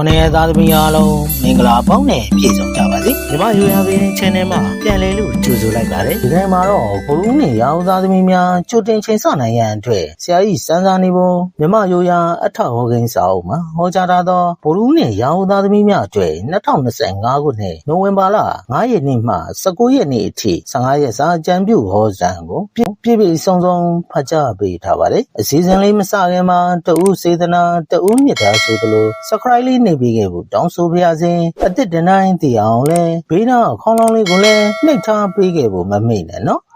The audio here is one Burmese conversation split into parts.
ခုနှစ်ရက်သားသမီးအားလုံးမင်္ဂလာပေါင်းနဲ့ပြည့်စုံကြပါစေ။ညီမယူရပင် channel မှာပြန်လည်လို့ကြိုဆိုလိုက်ပါတယ်။ဒီနေ့မှာတော့ဘလူးနဲ့ရောင်သားသမီးများကြိုတင်ချိန်ဆနိုင်ရန်အတွက်ဆရာကြီးစန်းစားနေပုံမြမယူရအထောက်ဟောကိန်းစာအုပ်မှာဟောကြားထားသောဘလူးနဲ့ရောင်သားသမီးများအတွက်2025ခုနှစ်နိုဝင်ဘာလ9ရက်နေ့မှ19ရက်နေ့အထိ15ရက်စာအကြံပြုဟောကြားကိုပြည့်ပြည့်စုံစုံဖတ်ကြားပေးထားပါတယ်။အစည်းအဝေးလေးမစခင်မှာတဦးစေတနာတဦးမြတ်တာဆိုသလို subscribe လေးနေပေးခဲ့ဖို့တောင်းဆိုပါရစေ။အစ်စ်တနိုင်တည်အောင်လဲဘေးနားခေါင်းလောင်းလေးကိုလည်းနှိပ်ထားပေးခဲ့ဖို့မမေ့နဲ့နော်။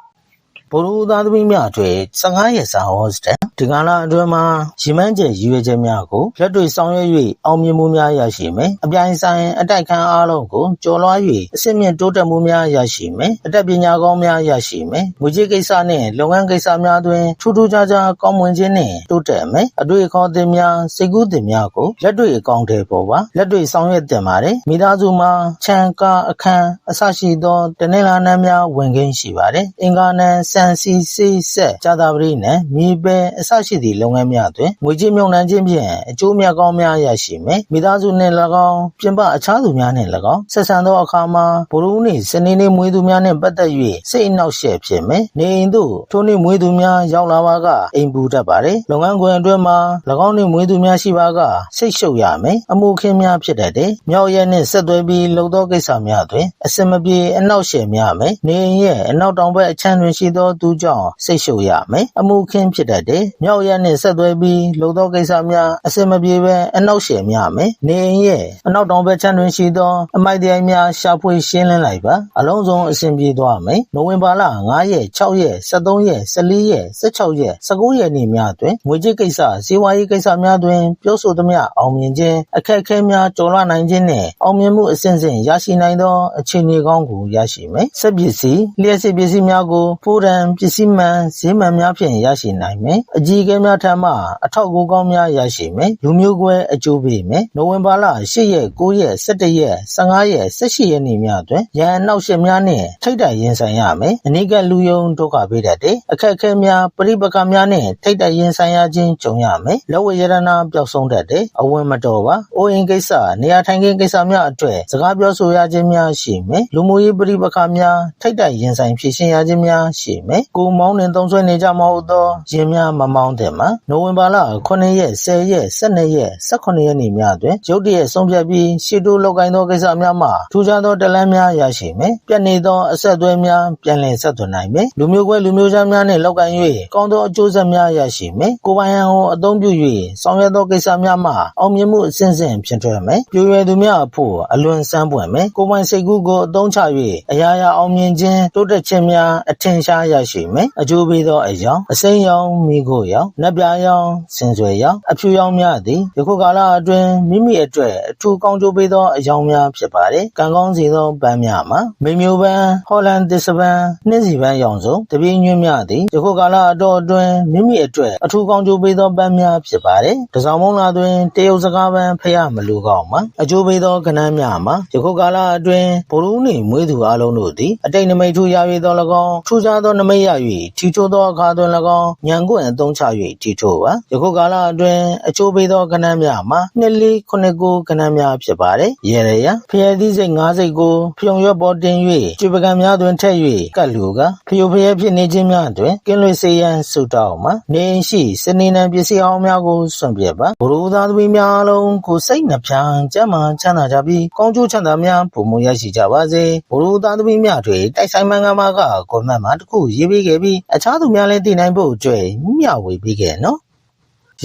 ဘိုလ်ဦးသားသမီးများအတွက်15ရက်စာဟောစတန်ဒီကလာအတွင်းမှာရည်မှန်းချက်ရည်ရွယ်ချက်များကိုလက်တွေ့ဆောင်ရွက်၍အောင်မြင်မှုများရရှိမယ်အပြိုင်ဆိုင်အတိုက်ခံအားလုံးကိုကျော်လွှား၍အစစ်မြင့်တိုးတက်မှုများရရှိမယ်အတတ်ပညာကောင်းများရရှိမယ်ငွေကြေးကိစ္စနှင့်လုပ်ငန်းကိစ္စများတွင်ထူးထူးခြားခြားကောင်းမွန်ခြင်းနှင့်တိုးတက်မယ်အတွေ့အခေါ်သစ်များစိတ်ကူးသစ်များကိုလက်တွေ့အကောင့်ထဲပေါ်ပါလက်တွေ့ဆောင်ရွက်တင်ပါတယ်မိသားစုမှာခြံကားအခန်းအစရှိသောတနင်္လာနေ့များဝင်ခင်းရှိပါတယ်အင်္ဂါနေ့စံစီစေးဆက်ကြာတာပရိနဲ့မြေပဲအစရှိသည့်လုပ်ငန်းများတွင်ငွေကြေးမြုပ်နှံခြင်းဖြင့်အကျိုးမြတ်ကောင်းများရရှိမယ်မိသားစုနှင့်၎င်းပြင်ပအခြားသူများနှင့်၎င်းဆက်ဆံသောအခါမှာဘရုနှင့်စနေနေ့မွေးသူများနှင့်ပတ်သက်၍စိတ်အနှောက်အယှက်ဖြစ်မယ်နေအိမ်သို့ထိုနေ့မွေးသူများရောက်လာပါကအိမ်ပူတတ်ပါတယ်လုပ်ငန်းခွင်အတွင်းမှာ၎င်းနှင့်မွေးသူများရှိပါကစိတ်ရှုပ်ရမယ်အမှုခင်းများဖြစ်တတ်တယ်မြောက်ရက်နှင့်ဆက်သွဲပြီးလှုပ်သောကိစ္စများတွင်အစင်မပြေအနှောက်အယှက်များမယ်နေအိမ်ရဲ့အနောက်တောင်ဘက်အချမ်းတွင်ရှိသောသူကြောင့်စိတ်ရှုပ်ရမယ်အမှုခင်းဖြစ်တတ်တယ်မြောက်ရက်နှင့်ဆက်သွဲပြီးလှုပ်သောကိစ္စများအစင်မပြေပဲအနှောက်အယှက်များမယ်နေအိမ်ရဲ့အနောက်တောင်ဘက်ချမ်းတွင်ရှိသောအမိုက်တရားများရှာဖွေရှင်းလင်းလိုက်ပါအလုံးစုံအစဉ်ပြေသွားမယ်နိုဝင်ဘာလ9ရက်6ရက်13ရက်14ရက်16ရက်19ရက်နေ့များတွင်ငွေကြေးကိစ္စစီးပွားရေးကိစ္စများတွင်ပြောဆိုသမျှအောင်မြင်ခြင်းအခက်အခဲများကျော်လွှားနိုင်ခြင်းနှင့်အောင်မြင်မှုအစဉ်စဉ်ရရှိနိုင်သောအခြေအနေကောင်းကိုရရှိမယ်ဆက်ပစ္စည်းလျှက်စစ်ပစ္စည်းများကိုဖိုးရန်ပစ္စည်းမှန်ဈေးမှန်များဖြင့်ရရှိနိုင်မယ်အကြီးအကဲများထံမှအထောက်အကူကောင်းများရရှိမယ်လူမျိုးကွဲအကျိုးပေးမယ်နိုဝင်ဘာလ8ရက်9ရက်17ရက်15ရက်18ရက်နေ့များတွင်ရန်နောက်ရှက်များနှင့်ထိတ်တိုက်ရင်ဆိုင်ရမယ်အနိကလူယုံဒုက္ခပေးတတ်တယ်အခက်အခဲများပရိပက္ခများနှင့်ထိတ်တိုက်ရင်ဆိုင်ရခြင်းကြုံရမယ်လက်ဝဲရတနာပျောက်ဆုံးတတ်တယ်အဝင်မတော်ပါအိုးအိမ်ကိစ္စနေရာထိုင်ခင်းကိစ္စများအတွက်စကားပြောဆိုရခြင်းများရှိမယ်လူမှုရေးပရိပက္ခများထိတ်တိုက်ရင်ဆိုင်ဖြေရှင်းရခြင်းများရှိမယ်ကိုမောင်းနှင်သုံးဆွဲနေကြမဟုတ်သောရင်များမမောင်းတဲ့မှာနိုဝင်ဘာလ9ရက်10ရက်12ရက်18ရက်နေ့များတွင်ရုတ်တရက်ဆုံးဖြတ်ပြီးရှေ့တိုးလောက်ကိုင်းသောကိစ္စများမှာထူးခြားသောတလန်းများရရှိမယ်ပြတ်နေသောအဆက်အသွယ်များပြန်လည်ဆက်သွယ်နိုင်မယ်လူမျိုးကွဲလူမျိုးသားများနှင့်လောက်ကိုင်း၍ကောင်းသောအကျိုးဆက်များရရှိမယ်ကိုယ်ပိုင်ဟန်ကိုအသုံးပြု၍ဆောင်ရွက်သောကိစ္စများမှာအောင်မြင်မှုအစဉ်စဉ်ဖြစ်ထွန်းမယ်ပြည့်ရွယ်သူများအဖို့အလွန်ဆန်းပွင့်မယ်ကိုယ်ပိုင်စိတ်ကူးကိုအသုံးချ၍အရာရာအောင်မြင်ခြင်းတိုးတက်ခြင်းများအထင်ရှားရရှိမယ်အကျိုးပေးသောအယောင်အစိမ်းရောင်မိကိုရောင်နက်ပြားရောင်စင်စွယ်ရောင်အဖြူရောင်များသည်ယခုကာလအတွင်းမိမိအတွက်အထူးကောင်းကျိုးပေးသောအယောင်များဖြစ်ပါတယ်ကံကောင်းစေသောပန်းများမှာမိမျိုးပန်းဟော်လန်သစ္စပန်းနှင်းစီပန်းရောင်စုံတပြင်းညွှန်းများသည်ယခုကာလအတော်အတွင်းမိမိအတွက်အထူးကောင်းကျိုးပေးသောပန်းများဖြစ်ပါတယ်တစောင်းမုံလာတွင်တရုတ်စကားပန်းဖရမလူကောင်းမှာအကျိုးပေးသောကဏ္ဍများမှာယခုကာလအတွင်းဘိုလ်ဦးနှင့်မွေးသူအလုံးတို့သည်အတိတ်နမိတ်ထူရ၍သော၎င်းထူးခြားသောနမိတ်ရ၍ထီချိုးသောအခါတွင်၎င်းညံကွန့်အသုံးချ၍ထီချိုးပါယခုကာလအတွင်းအကျိုးပေးသောကဏ္ဍများမှာနှစ်လေးခုနှစ်ကိုကဏ္ဍများဖြစ်ပါတယ်ရေရရဖျဲသည့်စိတ်ငါးစိတ်ကိုဖြုံရွက်ပေါ်တင်၍ကျွေပကံများတွင်ထည့်၍ကတ်လူကဖျိုဖျဲဖြစ်နေခြင်းများတွင်ကင်းလွေစေရန်ဆုတောင်းမှာနေရှိစနေနံပစ္စည်းအောင်များကိုစွန့်ပြစ်ပါဘုရုသားသမီးများအလုံးကိုစိတ်နှပြကျမ်းမာချမ်းသာကြပြီးကောင်းကျိုးချမ်းသာများပုံမရရှိကြပါစေဘုရုသားသမီးများတွေတိုက်ဆိုင်မှန်ကမာကကွန်မန့်မှာတခုရေးပေးခဲ့ပြီးအခြားသူများလည်းသိနိုင်ဖို့အတွက်မျှဝေပေးခဲ့နော်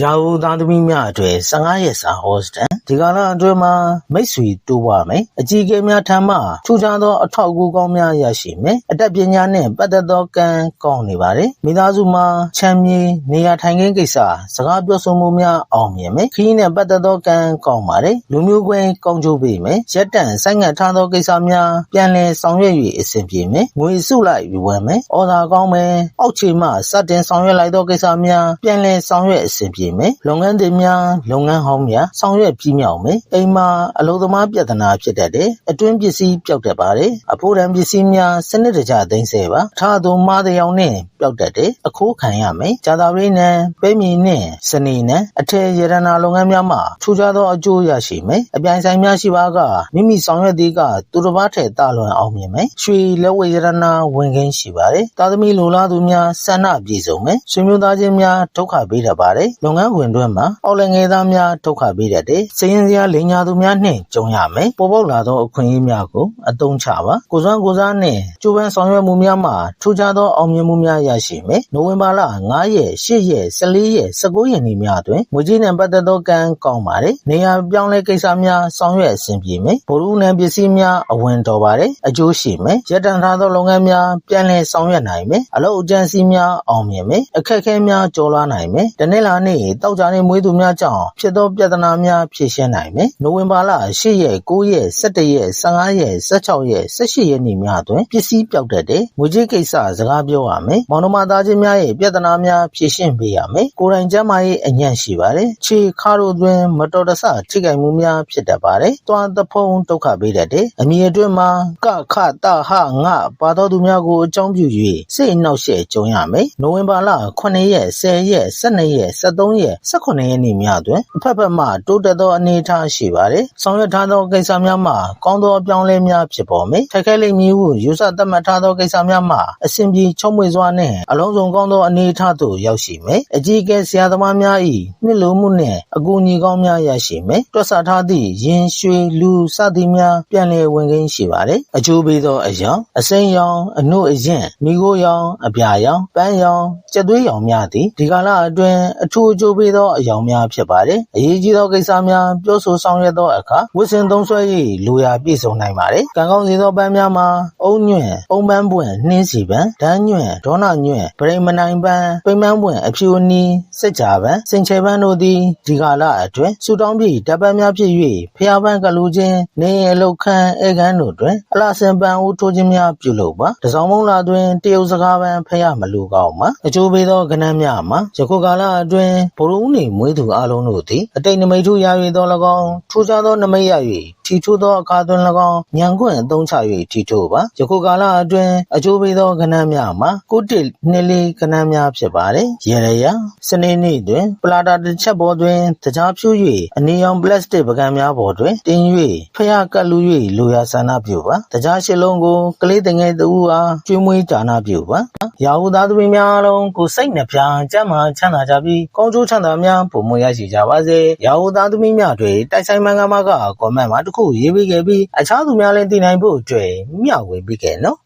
ရာဟုသားသမီးများအတွက်15ရက်စာဟောစတန် ဒီကလာအတွင်းမှာမိတ်ဆွေတိုးပွားမယ်အကြီးအကဲများထံမှထူးခြားသောအထောက်အကူကောင်းများရရှိမယ်အတတ်ပညာနှင့်ပတ်သက်သောကံကောင်းနေပါတယ်မိသားစုမှာချမ်းမြေနေရာထိုင်ခင်းကိစ္စစကားပြောဆိုမှုများအောင်မြင်မယ်ခီးနှင့်ပတ်သက်သောကံကောင်းပါတယ်လူမျိုးကွဲကောင်းကျိုးပေးမယ်ရက်တန့်ဆိုင်ငံ့ထားသောကိစ္စများပြန်လည်ဆောင်ရွက်၍အဆင်ပြေမယ်ငွေစုလိုက်ဝယ်မယ်အော်ဒါကောင်းမယ်အောက်ခြေမှစတင်ဆောင်ရွက်လိုက်သောကိစ္စများပြန်လည်ဆောင်ရွက်အဆင်ပြေမယ်လုပ်ငန်းတွေများလုပ်ငန်းဟောင်းများဆောင်ရွက်ပြီးမြောက်မယ်အိမ်မှာအလုံးသမားပြဿနာဖြစ်တတ်တယ်အတွင်းပစ္စည်းပျောက်တတ်ပါတယ်အဖို့တန်ပစ္စည်းများစနစ်တကျသိမ်းဆည်းပါထားသူမားတဲ့အောင်နဲ့ပျောက်တတ်တယ်အခိုးခံရမယ်ဂျာတာပရိနံပဲမီနဲ့စနေနံအထည်ရတနာလုပ်ငန်းများမှာထူးခြားသောအကျိုးရရှိမယ်အပြိုင်ဆိုင်များရှိပါကမိမိဆောင်ရွက်သည်ကသူတစ်ပါးထက်တာလွန်အောင်မြင်မယ်ရွှေလက်ဝဲရတနာဝင်ခင်းရှိပါတယ်တာသမီလိုလားသူများဆန္ဒပြည့်စုံမယ်ဆွေမျိုးသားချင်းများဒုက္ခပေးတတ်ပါတယ်လုပ်ငန်းခွင်တွင်းမှာအော်လငယ်သားများဒုက္ခပေးတတ်တယ်စည်ရင်စရာလိန်ညာသူများနှင့်ကြုံရမယ်ပေါ်ပေါက်လာသောအခွင့်အရေးများကိုအသုံးချပါကိုစွမ်းကိုစားနှင့်ကျိုးပန်းဆောင်ရွက်မှုများမှာထူးခြားသောအောင်မြင်မှုများရရှိမယ်နိုဝင်ဘာလ9ရက်10ရက်14ရက်19ရက်နေ့များတွင်ငွေကြေးနှင့်ပတ်သက်သောကံကောင်းပါတယ်နေရာပြောင်းလဲကိစ္စများဆောင်ရွက်အဆင်ပြေမယ်ဗိုလ်ရူနှံပစ္စည်းများအဝင်တော်ပါတယ်အကျိုးရှိမယ်ရတန်ထားသောလုပ်ငန်းများပြန်လည်ဆောင်ရွက်နိုင်မယ်အလုပ်အကျန်းစီများအောင်မြင်မယ်အခက်အခဲများကျော်လွှားနိုင်မယ်တနေ့လာနေ့တောက်ကြနေမွေးသူများကြောင့်ဖြစ်သောပြဿနာများဖြေရှင်းနိုင်မယ်နိုဝင်ဘာလ10ရက်9ရက်17ရက်15ရက်16ရက်18ရက်နေ့များတွင်ပစ္စည်းပျောက်တတ်တဲ့ငွေကြေးကိစ္စစကားပြောရမယ်မောင်နှမသားချင်းများရဲ့ပြဿနာများဖြေရှင်းပေးရမယ်ကိုယ်တိုင်ကျမ်းမာရေးအညံ့ရှိပါတယ်ခြေခါတို့တွင်မတော်တဆထိခိုက်မှုများဖြစ်တတ်ပါတယ်တွားသဖုံဒုက္ခပေးတတ်တယ်အမိအတွင်းမှာကခတဟငပါတော်သူများကိုအကြောင်းပြု၍စိတ်အနှောက်အယှက်ကြုံရမယ်နိုဝင်ဘာလ9ရက်10ရက်12ရက်13ရက်18ရက်နေ့များတွင်အဖက်ဖက်မှတိုးတက်သောအနေအထားရှိပါတယ်ဆောင်ရွက်ထားသောကိစ္စများမှာကောင်းသောအပြောင်းအလဲများဖြစ်ပေါ်မယ်ထိုက်ခဲလိမ့်မည်ဟုယူဆသတ်မှတ်ထားသောကိစ္စများမှာအစဉ်ပြေချုံမွေစွာနှင့်အလုံးစုံကောင်းသောအနေအထားသို့ရောက်ရှိမယ်အကြီးအကဲဆရာသမားများ၏နှစ်လိုမှုနှင့်အကူအညီကောင်းများရရှိမယ်တွက်ဆထားသည့်ရင်ရွှေလူစသည်များပြန်လည်ဝင်ခင်းရှိပါတယ်အကျိုးပေးသောအယောင်အစိမ်းရောင်အနှုတ်အရင်မိခိုးရောင်အပြာရောင်ပန်းရောင်ကြက်သွေးရောင်များသည်ဒီကာလအတွင်းအထူးအကျိုးပေးသောအယောင်များဖြစ်ပါတယ်အရေးကြီးသောကိစ္စများပြောဆိုဆောင်ရွက်သောအခါဝစ်စင်သုံးဆွဲ၍လိုရာပြည့်စုံနိုင်ပါတယ်ကံကောင်းစေသောပန်းများမှာအုံညွန့်အုံပန်းပွင့်နှင်းစီပန်းဒန်းညွန့်ဒေါနညွန့်ပရိမနိုင်ပန်းပိမန်းပွင့်အဖြူအနီစက်ကြပန်းစင်ချေပန်းတို့သည်ဒီကာလအတွင်းစူတောင်းပြီးတပ်ပန်းများဖြစ်၍ဖျားပန်းကလူချင်းနေရလောက်ခန်းဧကန်တို့တွင်အလားစင်ပန်းဦးထိုးခြင်းများပြုလုပ်ပါတစောင်းမုံလာတွင်တရုတ်စကားပန်းဖျားမလူကောင်းမှာအကျိုးပေးသောကဏ္ဍများမှာယခုကာလအတွင်းဘုရုံးနေမွေးသူအလုံးတို့သည်အတိတ်နမိတ်ထူရ၍သော၎င်းထူးခြားသောနမိတ်ရ၍ ထီထိုးသောအခါတွင်၎င်းညံခွင့်အသုံးချ၍ထီထိုးပါယခုကာလအတွင်းအကျိုးပေးသောကဏ္ဍများမှာကိုတစ်နှစ်လေးကဏ္ဍများဖြစ်ပါတယ်ရေရရစနေနေ့တွင် ပလာတာတစ်ချက်ပေါ်တွင်တကြားဖြူ၍အနေရောင်ပလတ်စတစ်ပကံများပေါ်တွင်တင်၍ဖျားကပ်လူ၍လိုရာဆန္ဒပြုပါတကြားရှစ်လုံးကိုကလေးတငယ်တူအားကျွေးမွေးကြာနာပြုပါရာဟုသားသမီးများအလုံးကိုစိတ်နှပြကျမ်းမာချမ်းသာကြပြီးကောင်းကျိုးချမ်းသာများပုံမွေရရှိကြပါစေရာဟုသားသမီးများတွေတိုက်ဆိုင်မန်ကမကကွန်မန့်မှာတစ်ခုရေးပေးခဲ့ပြီးအခြားသူများလည်းသိနိုင်ဖို့အတွက်မျှဝေပေးခဲ့နော်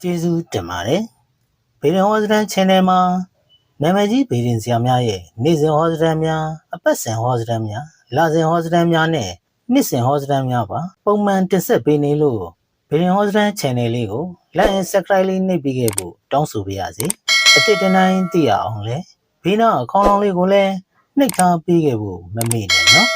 ကျေးဇူးတင်ပါတယ်ဗီဒီယိုဟောစတန် channel မှာနာမည်ကြီးဗီဒီယိုဆရာများရဲ့နေ့စဉ်ဟောစတန်များအပတ်စဉ်ဟောစတန်များလစဉ်ဟောစတန်များနဲ့နှစ်စဉ်ဟောစတန်များပါပုံမှန်တင်ဆက်ပေးနေလို့ဗီဒီယိုဟောစတန် channel လေးကို like and subscribe လေးနှိပ်ပေးခဲ့ဖို့တောင်းဆိုပါရစေအတစ်တနိုင်သိရအောင်လဲဘေးနားအကောင့်လောင်းလေးကိုလည်းနှိပ်ထားပေးခဲ့ဖို့မမေ့နဲ့နော်